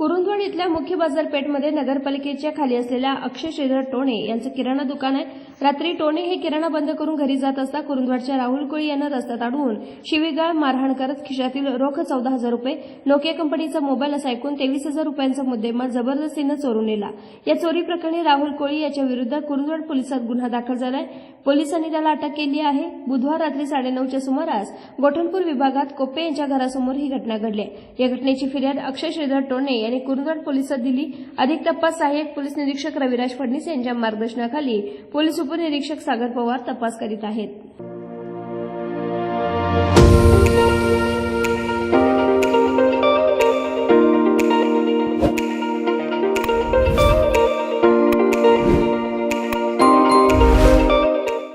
कुरुंदवड इथल्या मुख्य बाजारपेठमध्ये नगरपालिकेच्या खाली असलेल्या अक्षय श्रीधर टोणे यांचं किराणा दुकान आहे. रात्री टोणे हे किराणा बंद करून घरी जात असता कुरुंदवडच्या राहुल कोळी यांना रस्त्यात अडवून शिवीगाळ मारहाण करत खिशातील रोख चौदा हजार रुपये नोकिया कंपनीचा मोबाईल असा ऐकून तेवीस हजार रुपयांचा मुद्देमाल जबरदस्तीनं चोरून नेला. या चोरी प्रकरणी राहुल कोळी याच्या विरुद्ध कुरुंदवड पोलिसात गुन्हा दाखल झालाय. पोलिसांनी त्याला अटक केली आहे. बुधवार रात्री साडेनऊच्या सुमारास गोठणपूर विभागात कोप्पे यांच्या घरासमोर ही घटना घडली या घटनेची फिर्याद अक्षय श्रीधर टोणे यांनी कुरुंदवाड पोलिसात दिली. अधिक तपास सहाय्यक पोलीस निरीक्षक रविराज फडणीस यांच्या मार्गदर्शनाखाली पोलीस उपनिरीक्षक सागर पवार तपास करीत आहेत.